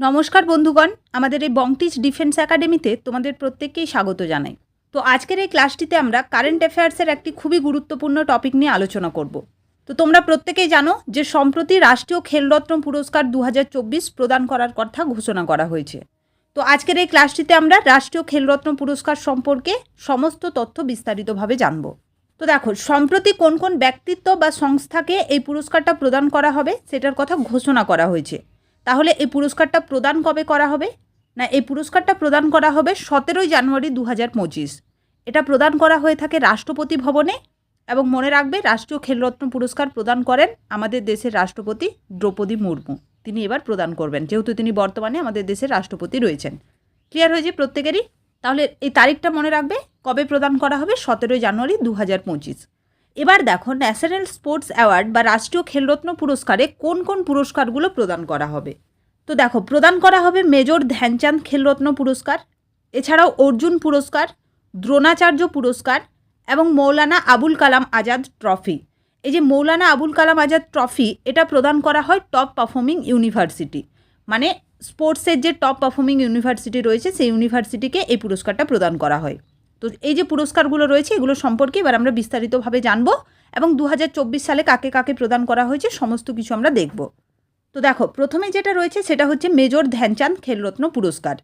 নমস্কার বন্ধুগণ, আমাদের এই বংটিচ ডিফেন্স একাডেমিতে তোমাদের প্রত্যেককেই স্বাগত জানাই। তো আজকের এই ক্লাসটিতে আমরা কারেন্ট অ্যাফেয়ার্সের একটি খুবই গুরুত্বপূর্ণ টপিক নিয়ে আলোচনা করব। তো তোমরা প্রত্যেকেই জানো যে সম্প্রতি রাষ্ট্রীয় খেলরত্ন পুরস্কার দু হাজার চব্বিশ প্রদান করার কথা ঘোষণা করা হয়েছে। তো আজকের এই ক্লাসটিতে আমরা রাষ্ট্রীয় খেলরত্ন পুরস্কার সম্পর্কে সমস্ত তথ্য বিস্তারিতভাবে জানব। তো দেখো, সম্প্রতি কোন কোন ব্যক্তিত্ব বা সংস্থাকে এই পুরস্কারটা প্রদান করা হবে, সেটার কথা ঘোষণা করা হয়েছে। তাহলে এই পুরস্কারটা প্রদান কবে করা হবে? না, এই পুরস্কারটা প্রদান করা হবে সতেরোই জানুয়ারি দু হাজার পঁচিশ। এটা প্রদান করা হয়ে থাকে রাষ্ট্রপতি ভবনে এবং মনে রাখবে রাষ্ট্রীয় খেলরত্ন পুরস্কার প্রদান করেন আমাদের দেশের রাষ্ট্রপতি দ্রৌপদী মুর্মু। তিনি এবার প্রদান করবেন, যেহেতু তিনি বর্তমানে আমাদের দেশের রাষ্ট্রপতি রয়েছেন। ক্লিয়ার হয়েছে প্রত্যেকেরই? তাহলে এই তারিখটা মনে রাখবে কবে প্রদান করা হবে? সতেরোই জানুয়ারি দু হাজার পঁচিশ। এবার দেখো ন্যাশনাল স্পোর্টস অ্যাওয়ার্ড বা রাষ্ট্রীয় খেলরত্ন পুরস্কারে কোন কোন পুরস্কারগুলো প্রদান করা হবে? তো দেখো, প্রদান করা হবে মেজর ধ্যানচাঁদ খেলরত্ন পুরস্কার, এছাড়াও অর্জুন পুরস্কার, দ্রোণাচার্য পুরস্কার এবং মৌলানা আবুল কালাম আজাদ ট্রফি। এই যে মৌলানা আবুল কালাম আজাদ ট্রফি, এটা প্রদান করা হয় টপ পারফর্মিং ইউনিভার্সিটি। মানে স্পোর্টসের যে টপ পারফর্মিং ইউনিভার্সিটি রয়েছে, সেই ইউনিভার্সিটিকে এই পুরস্কারটা প্রদান করা হয়। তো এই যে পুরস্কারগুলো রয়েছে, এগুলো সম্পর্কে এবার আমরা বিস্তারিতভাবে জানব এবং দু হাজার চব্বিশ সালে কাকে কাকে প্রদান করা হয়েছে, সমস্ত কিছু আমরা দেখব। তো দেখো, প্রথমে যেটা রয়েছে সেটা হচ্ছে মেজর ধ্যানচাঁদ খেলরত্ন পুরস্কার।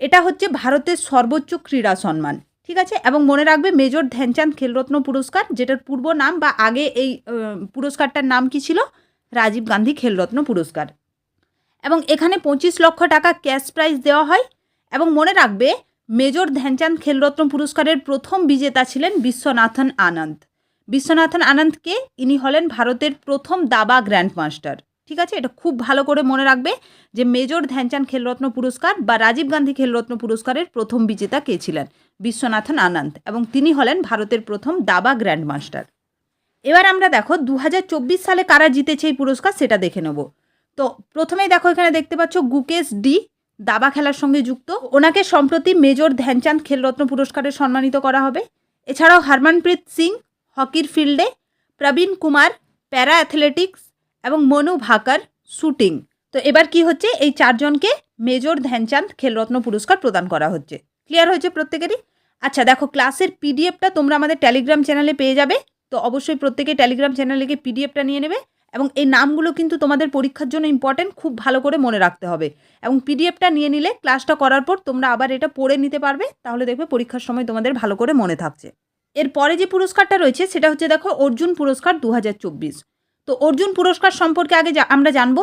এটা হচ্ছে ভারতের সর্বোচ্চ ক্রীড়া সম্মান, ঠিক আছে? এবং মনে রাখবে মেজর ধ্যানচাঁদ খেলরত্ন পুরস্কার, যেটার পূর্ব নাম বা আগে এই পুরস্কারটার নাম কি ছিল? রাজীব গান্ধী খেলরত্ন পুরস্কার। এবং এখানে পঁচিশ লক্ষ টাকা ক্যাশ প্রাইজ দেওয়া হয় এবং মনে রাখবে মেজর ধ্যানচাঁদ খেলরত্ন পুরস্কারের প্রথম বিজেতা ছিলেন বিশ্বনাথন আনন্দ। বিশ্বনাথন আনন্দকে ইনি হলেন ভারতের প্রথম দাবা গ্র্যান্ড মাস্টার ঠিক আছে? এটা খুব ভালো করে মনে রাখবে যে মেজর ধ্যানচাঁদ খেলরত্ন পুরস্কার বা রাজীব গান্ধী খেলরত্ন পুরস্কারের প্রথম বিজেতা কে ছিলেন? বিশ্বনাথন আনন্দ। এবং তিনি হলেন ভারতের প্রথম দাবা গ্র্যান্ড মাস্টার এবার আমরা দেখো দু হাজার চব্বিশ সালে কারা জিতেছে এই পুরস্কার সেটা দেখে নেব। তো প্রথমেই দেখো এখানে দেখতে পাচ্ছ গুকেশ ডি দাবা খেলার সঙ্গে যুক্ত। ওনাকে সম্প্রতি মেজর ধ্যানচাঁদ খেলরত্ন পুরস্কারে সম্মানিত করা হবে। এছাড়াও হরমনপ্রীত সিং, হকির ফিল্ডে, প্রবীণ কুমার, প্যারা অ্যাথলেটিক্স এবং মনু ভাকার শুটিং। তো এবার কি হচ্ছে? এই চারজনকে মেজর ধ্যানচাঁদ খেলরত্ন পুরস্কার প্রদান করা হচ্ছে। ক্লিয়ার হয়েছে প্রত্যেকেরই? আচ্ছা দেখো, ক্লাসের পিডিএফটা তোমরা আমাদের টেলিগ্রাম চ্যানেলে পেয়ে যাবে। তো অবশ্যই প্রত্যেকে টেলিগ্রাম চ্যানেলে গিয়ে পিডিএফটা নিয়ে নেবে। এবং এই নামগুলো কিন্তু তোমাদের পরীক্ষার জন্য ইম্পর্টেন্ট খুব ভালো করে মনে রাখতে হবে। এবং পিডিএফটা নিয়ে নিলে ক্লাসটা করার পর তোমরা আবার এটা পড়ে নিতে পারবে, তাহলে দেখবে পরীক্ষার সময় তোমাদের ভালো করে মনে থাকছে। এরপরে যে পুরস্কারটা রয়েছে, সেটা হচ্ছে দেখো অর্জুন পুরস্কার দু হাজার চব্বিশ। তো অর্জুন পুরস্কার সম্পর্কে আগে আমরা জানব,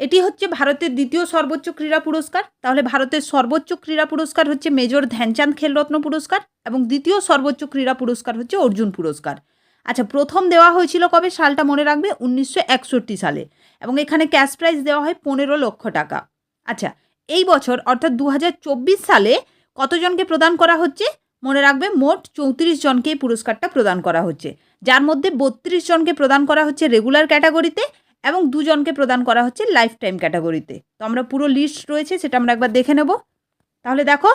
এটি হচ্ছে ভারতের দ্বিতীয় সর্বোচ্চ ক্রীড়া পুরস্কার। তাহলে ভারতের সর্বোচ্চ ক্রীড়া পুরস্কার হচ্ছে মেজর ধ্যানচাঁদ খেলরত্ন পুরস্কার এবং দ্বিতীয় সর্বোচ্চ ক্রীড়া পুরস্কার হচ্ছে অর্জুন পুরস্কার। আচ্ছা প্রথম দেওয়া হয়েছিল কবে? সালটা মনে রাখবে? উনিশশো একষট্টি সালে। এবং এখানে ক্যাশ প্রাইজ দেওয়া হয় পনেরো লক্ষ টাকা। আচ্ছা এই বছর, অর্থাৎ দু হাজার চব্বিশ সালে কতজনকে প্রদান করা হচ্ছে? মনে রাখবে, মোট চৌত্রিশ জনকে এই পুরস্কারটা প্রদান করা হচ্ছে। যার মধ্যে বত্রিশ জনকে প্রদান করা হচ্ছে রেগুলার ক্যাটাগরিতে এবং দুজনকে প্রদান করা হচ্ছে লাইফ টাইম ক্যাটাগরিতে। তো আমরা পুরো লিস্ট রয়েছে, সেটা আমরা একবার দেখে নেব। তাহলে দেখো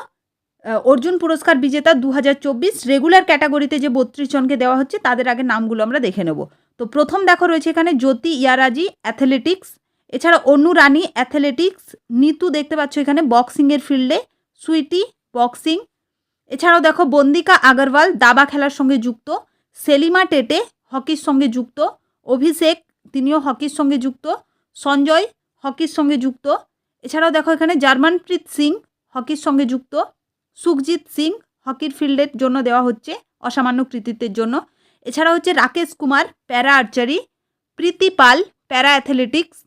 অর্জুন পুরস্কার বিজেতা দু হাজার চব্বিশ রেগুলার ক্যাটাগরিতে যে বত্রিশ জনকে দেওয়া হচ্ছে, তাদের আগে নামগুলো আমরা দেখে নেব। তো প্রথম দেখো রয়েছে এখানে জ্যোতি, ইয়ারাজি অ্যাথলেটিক্স এছাড়া অনু রানী অ্যাথলেটিক্স নিতু দেখতে পাচ্ছ এখানে বক্সিংয়ের ফিল্ডে সুইটি বক্সিং এছাড়াও দেখো বন্দিকা আগরওয়াল, দাবা খেলার সঙ্গে যুক্ত, সেলিমা টেটে, হকির সঙ্গে যুক্ত, অভিষেক, তিনিও হকির সঙ্গে যুক্ত, সঞ্জয়, হকির সঙ্গে যুক্ত, এছাড়াও দেখো এখানে জার্মানপ্রীত সিং, হকির সঙ্গে যুক্ত সুখজিৎ সিং হকির ফিল্ডের জন্য দেওয়া হচ্ছে অসামান্য কৃতিত্বের জন্য। এছাড়া হচ্ছে রাকেশ কুমার, প্যারা আর্চারি, প্রীতি পাল, প্যারা অ্যাথলেটিক্স।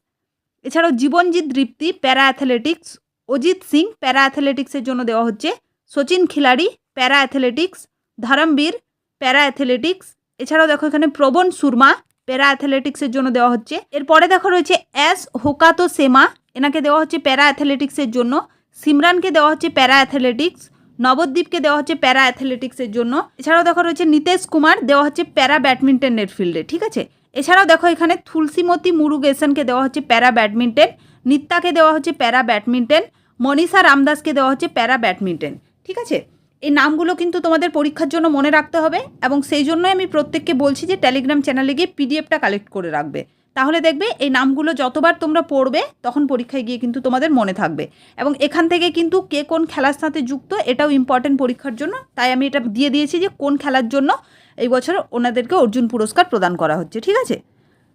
এছাড়াও জীবনজিৎ দৃপ্তি, প্যারা অ্যাথলেটিক্স। অজিত সিং, প্যারা অ্যাথলেটিক্সের জন্য দেওয়া হচ্ছে। সচিন খিলাড়ি, para athletics. Dharambir, para athletics. এছাড়াও দেখো এখানে প্রবণ সুরমা, প্যারা অ্যাথলেটিক্সের জন্য দেওয়া হচ্ছে। এরপরে দেখো রয়েছে এস হোকাতো সেমা, এনাকে দেওয়া হচ্ছে প্যারা অ্যাথলেটিক্সের জন্য। সিমরানকে দেওয়া হচ্ছে প্যারা অ্যাথলেটিক্স, নবদ্বীপকে দেওয়া হচ্ছে প্যারা অ্যাথলেটিক্সের জন্য। এছাড়াও দেখো রয়েছে নিতেশ কুমার, দেওয়া হচ্ছে প্যারা ব্যাডমিন্টনের ফিল্ডে ঠিক আছে? এছাড়াও দেখো এখানে তুলসীমতি মুরুগেসনকে দেওয়া হচ্ছে প্যারা ব্যাডমিন্টন নিত্যাকে দেওয়া হচ্ছে প্যারা ব্যাডমিন্টন, মনীষা রামদাসকে দেওয়া হচ্ছে প্যারা ব্যাডমিন্টন, ঠিক আছে? এই নামগুলো কিন্তু তোমাদের পরীক্ষার জন্য মনে রাখতে হবে এবং সেই জন্যই আমি প্রত্যেককে বলছি যে টেলিগ্রাম চ্যানেলে গিয়ে পিডিএফটা কালেক্ট করে রাখবে। তাহলে দেখবে এই নামগুলো যতবার তোমরা পড়বে, তখন পরীক্ষায় গিয়ে কিন্তু তোমাদের মনে থাকবে। এবং এখান থেকে কিন্তু কে কোন খেলার সাথে যুক্ত, এটাও ইম্পর্টেন্ট পরীক্ষার জন্য। তাই আমি এটা দিয়ে দিয়েছি যে কোন খেলার জন্য এই বছর ওনাদেরকে অর্জুন পুরস্কার প্রদান করা হচ্ছে, ঠিক আছে?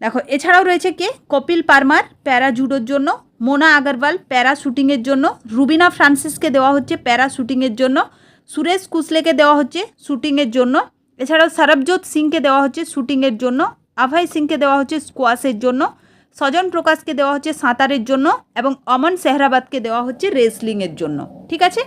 দেখো, এছাড়াও রয়েছে কে? কপিল পারমার, প্যারা জুডোর জন্য। মোনা আগরওয়াল, প্যারা শ্যুটিংয়ের জন্য। রুবিনা ফ্রান্সিসকে দেওয়া হচ্ছে প্যারা শ্যুটিংয়ের জন্য। সুরেশ কুসলেকে দেওয়া হচ্ছে শ্যুটিংয়ের জন্য। এছাড়াও সরবজোৎ সিংকে দেওয়া হচ্ছে শ্যুটিংয়ের জন্য। আভাই সিংকে দেওয়া হচ্ছে স্কোয়াশের জন্য। সজন প্রকাশকে দেওয়া হচ্ছে সাঁতারের জন্য এবং অমন সেহরাবাদকে দেওয়া হচ্ছে রেসলিংয়ের জন্য। ঠিক আছে?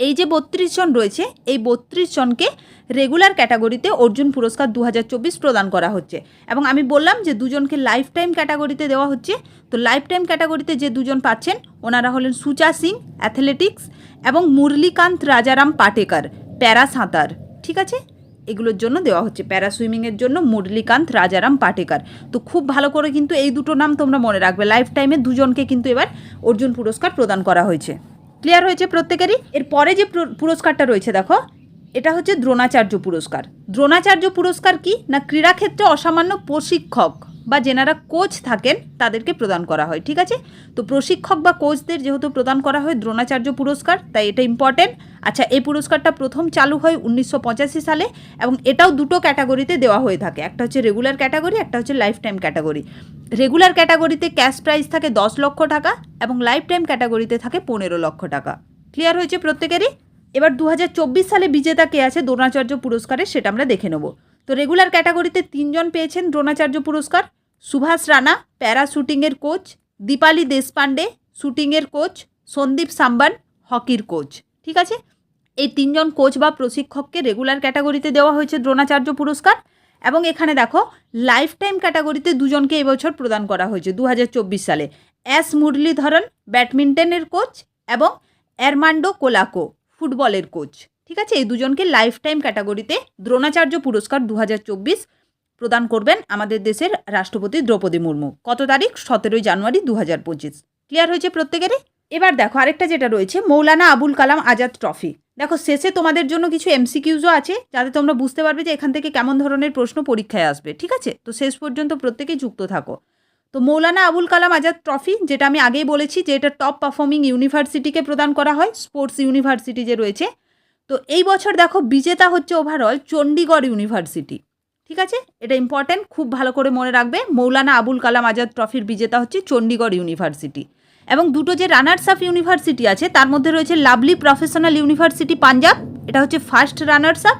এই যে বত্রিশ জন রয়েছে, এই বত্রিশ জনকে রেগুলার ক্যাটাগরিতে অর্জুন পুরস্কার দু হাজার চব্বিশ প্রদান করা হচ্ছে। এবং আমি বললাম যে দুজনকে লাইফ টাইম ক্যাটাগরিতে দেওয়া হচ্ছে। তো লাইফ টাইম ক্যাটাগরিতে যে দুজন পাচ্ছেন, ওনারা হলেন সুচা সিং অ্যাথলেটিক্স এবং মুরলীকান্ত রাজারাম পাটেকার, প্যারা সাঁতার। ঠিক আছে? এগুলোর জন্য দেওয়া হচ্ছে। প্যারা সুইমিংয়ের জন্য মুরলীকান্ত রাজারাম পাটেকার। তো খুব ভালো করে কিন্তু এই দুটো নাম তোমরা মনে রাখবে। লাইফ টাইমে দুজনকে কিন্তু এবার অর্জুন পুরস্কার প্রদান করা হয়েছে। ক্লিয়ার হয়েছে প্রত্যেকেরই? এরপরে যে পুরস্কারটা রয়েছে, দেখো, এটা হচ্ছে দ্রোণাচার্য পুরস্কার। দ্রোণাচার্য পুরস্কার কি? না ক্রীড়াক্ষেত্রে অসামান্য প্রশিক্ষক। বা যেনারা কোচ থাকেন, তাদেরকে প্রদান করা হয়, ঠিক আছে? তো প্রশিক্ষক বা কোচদের যেহেতু প্রদান করা হয়, দ্রোণাচার্য পুরস্কার, তাই এটা ইম্পর্টেন্ট আচ্ছা এই পুরস্কারটা প্রথম চালু হয় উনিশশো পঁচাশি সালে এবং এটাও দুটো ক্যাটাগরিতে দেওয়া হয়ে থাকে। একটা হচ্ছে রেগুলার ক্যাটাগরি একটা হচ্ছে লাইফ টাইম ক্যাটাগরি রেগুলার ক্যাটাগরিতে ক্যাশ প্রাইজ থাকে দশ লক্ষ টাকা এবং লাইফ টাইম ক্যাটাগরিতে থাকে পনেরো লক্ষ টাকা। ক্লিয়ার হয়েছে প্রত্যেকেরই? এবার দু হাজার চব্বিশ সালে বিজেতা কে আছে? দ্রোণাচার্য পুরস্কারের, সেটা আমরা দেখে নেব। তো রেগুলার ক্যাটাগরিতে তিনজন পেয়েছেন দ্রোণাচার্য পুরস্কার, সুভাষ রানা, প্যারা শ্যুটিংয়ের কোচ দীপালি দেশপান্ডে শ্যুটিংয়ের কোচ সন্দীপ সাম্বান, হকির কোচ ঠিক আছে? এই তিনজন কোচ বা প্রশিক্ষককে রেগুলার ক্যাটাগরিতে দেওয়া হয়েছে দ্রোণাচার্য পুরস্কার এবং এখানে দেখো লাইফ টাইম ক্যাটাগরিতে দুজনকে এবছর প্রদান করা হয়েছে দু হাজার চব্বিশ সালে। এস মুরলীধরন, ব্যাডমিন্টনের কোচ এবং এরমান্ডো কোলাকো, ফুটবলের কোচ ঠিক আছে? এই দুজনকে লাইফ টাইম ক্যাটাগরিতে দ্রোণাচার্য পুরস্কার দু হাজার চব্বিশ প্রদান করবেন আমাদের দেশের রাষ্ট্রপতি দ্রৌপদী মুর্মু। কত তারিখ? সতেরোই জানুয়ারি দু হাজার পঁচিশ। ক্লিয়ার হয়েছে প্রত্যেকেরই? এবার দেখো, আরেকটা যেটা রয়েছে, মৌলানা আবুল কালাম আজাদ ট্রফি। দেখো, শেষে তোমাদের জন্য কিছু এমসিকিউজও আছে, যাতে তোমরা বুঝতে পারবে যে এখান থেকে কেমন ধরনের প্রশ্ন পরীক্ষায় আসবে, ঠিক আছে? তো শেষ পর্যন্ত প্রত্যেকেই যুক্ত থাকো। তো মৌলানা আবুল কালাম আজাদ ট্রফি, যেটা আমি আগেই বলেছি যে এটা টপ পারফর্মিং ইউনিভার্সিটিকে প্রদান করা হয় স্পোর্টস ইউনিভার্সিটি যে রয়েছে তো এই বছর দেখো বিজেতা হচ্ছে ওভারঅল চণ্ডীগড় ইউনিভার্সিটি ঠিক আছে? এটা ইম্পর্ট্যান্ট খুব ভালো করে মনে রাখবে। মৌলানা আবুল কালাম আজাদ ট্রফির বিজেতা হচ্ছে চণ্ডীগড় ইউনিভার্সিটি এবং দুটো যে রানার্স আপ ইউনিভার্সিটি আছে, তার মধ্যে রয়েছে লাভলি প্রফেশনাল ইউনিভার্সিটি পাঞ্জাব, এটা হচ্ছে ফার্স্ট রানার্স আপ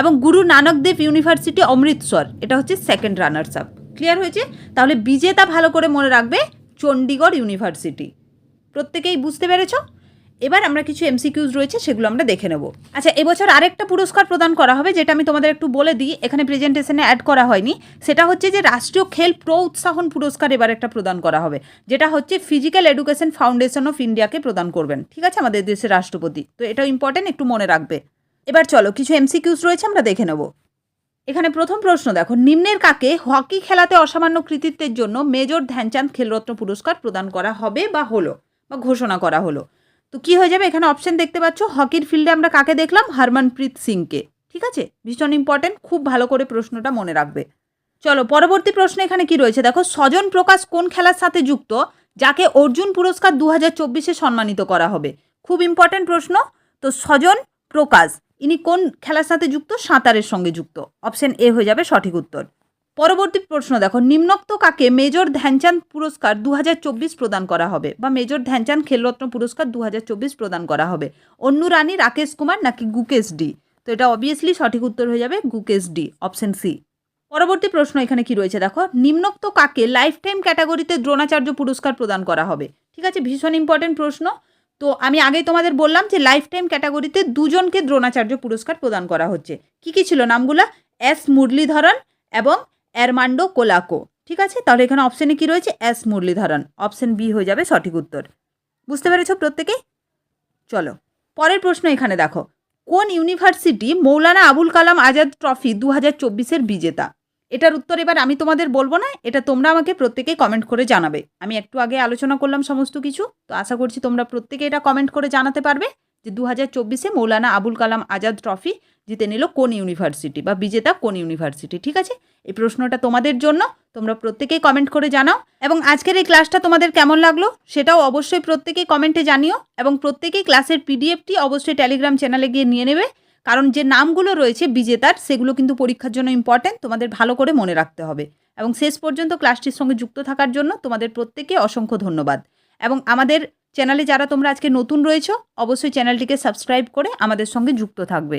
এবং গুরু নানক দেব ইউনিভার্সিটি অমৃতসর, এটা হচ্ছে সেকেন্ড রানার্স আপ ক্লিয়ার হয়েছে? তাহলে বিজেতা ভালো করে মনে রাখবে চণ্ডীগড় ইউনিভার্সিটি প্রত্যেকেই বুঝতে পেরেছ? এবার আমরা কিছু এমসিকিউজ রয়েছে, সেগুলো আমরা দেখে নেব। আচ্ছা এবছর আরেকটা পুরস্কার প্রদান করা হবে, যেটা আমি তোমাদের একটু বলে দিই, এখানে প্রেজেন্টেশনে অ্যাড করা হয়নি। সেটা হচ্ছে যে রাষ্ট্রীয় খেল প্রো উৎসাহন পুরস্কার এবার একটা প্রদান করা হবে, যেটা হচ্ছে ফিজিক্যাল এডুকেশন ফাউন্ডেশন অফ ইন্ডিয়াকে প্রদান করবেন। ঠিক আছে, আমাদের দেশের রাষ্ট্রপতি। তো এটাও ইম্পর্টেন্ট একটু মনে রাখবে। এবার চলো, কিছু এমসিকিউজ রয়েছে, আমরা দেখে নেব। এখানে প্রথম প্রশ্ন, দেখো, নিম্নের কাকে হকি খেলাতে অসামান্য কৃতিত্বের জন্য মেজর ধ্যানচাঁদ খেলরত্ন পুরস্কার প্রদান করা হবে বা হলো, বা ঘোষণা করা হলো? তো কি হয়ে যাবে? এখানে অপশন দেখতে পাচ্ছ, হকির ফিল্ডে আমরা কাকে দেখলাম? হরমনপ্রীত সিংকে। ঠিক আছে? ভীষণ ইম্পর্টেন্ট খুব ভালো করে প্রশ্নটা মনে রাখবে। চলো, পরবর্তী প্রশ্ন এখানে কি রয়েছে? দেখো স্বজন প্রকাশ কোন খেলার সাথে যুক্ত? যাকে অর্জুন পুরস্কার দু হাজার চব্বিশে সম্মানিত করা হবে। খুব ইম্পর্টেন্ট প্রশ্ন। তো স্বজন প্রকাশ, ইনি কোন খেলার সাথে যুক্ত? সাঁতারের সঙ্গে যুক্ত। অপশন এ হয়ে যাবে সঠিক উত্তর। পরবর্তী প্রশ্ন দেখো, নিম্নোক্ত কাকে মেজর ধ্যানচাঁদ পুরস্কার দু হাজার চব্বিশ প্রদান করা হবে? বা মেজর ধ্যানচাঁদ খেলরত্ন পুরস্কার দু হাজার চব্বিশ প্রদান করা হবে? অন্নু রানী রাকেশ কুমার নাকি গুকেশ ডি? তো এটা অবভিয়াসলি সঠিক উত্তর হয়ে যাবে গুকেশ ডি অপশন সি পরবর্তী প্রশ্ন এখানে কি রয়েছে দেখো, নিম্নোক্ত কাকে লাইফ টাইম ক্যাটাগরিতে দ্রোণাচার্য পুরস্কার প্রদান করা হবে? ঠিক আছে, ভীষণ ইম্পর্টেন্ট প্রশ্ন। তো আমি আগেই তোমাদের বললাম যে লাইফ টাইম ক্যাটাগরিতে দুজনকে দ্রোণাচার্য পুরস্কার প্রদান করা হচ্ছে। কি কি ছিল নামগুলা? এস মুরলীধরন এবং এরমান্ডো কোলাকো। ঠিক আছে? তাহলে এখানে অপশানে কি রয়েছে? এস মুরলীধরন। অপশান বি হয়ে যাবে সঠিক উত্তর। বুঝতে পেরেছ প্রত্যেকেই চলো, পরের প্রশ্ন এখানে দেখো। কোন ইউনিভার্সিটি মৌলানা আবুল কালাম আজাদ ট্রফি দু হাজার চব্বিশের বিজেতা? এটার উত্তর এবার আমি তোমাদের বলব না, এটা তোমরা আমাকে প্রত্যেকেই কমেন্ট করে জানাবে। আমি একটু আগে আলোচনা করলাম সমস্ত কিছু, তো আশা করছি তোমরা প্রত্যেকে এটা কমেন্ট করে জানাতে পারবে যে দু হাজার চব্বিশে মৌলানা আবুল কালাম আজাদ ট্রফি জিতে নিল কোন ইউনিভার্সিটি বা বিজেতা কোন ইউনিভার্সিটি, ঠিক আছে? এই প্রশ্নটা তোমাদের জন্য, তোমরা প্রত্যেকেই কমেন্ট করে জানাও। এবং আজকের এই ক্লাসটা তোমাদের কেমন লাগল সেটাও অবশ্যই প্রত্যেকেই কমেন্টে জানিও। এবং প্রত্যেকেই ক্লাসের পিডিএফটি অবশ্যই টেলিগ্রাম চ্যানেলে গিয়ে নিয়ে নেবে। কারণ যে নামগুলো রয়েছে বিজেতার, সেগুলো কিন্তু পরীক্ষার জন্য ইম্পর্ট্যান্ট তোমাদের ভালো করে মনে রাখতে হবে। এবং শেষ পর্যন্ত ক্লাসটির সঙ্গে যুক্ত থাকার জন্য তোমাদের প্রত্যেকে অসংখ্য ধন্যবাদ। এবং আমাদের চ্যানেলে যারা তোমরা আজকে নতুন রয়েছো, অবশ্যই চ্যানেলটিকে সাবস্ক্রাইব করে আমাদের সঙ্গে যুক্ত থাকবে।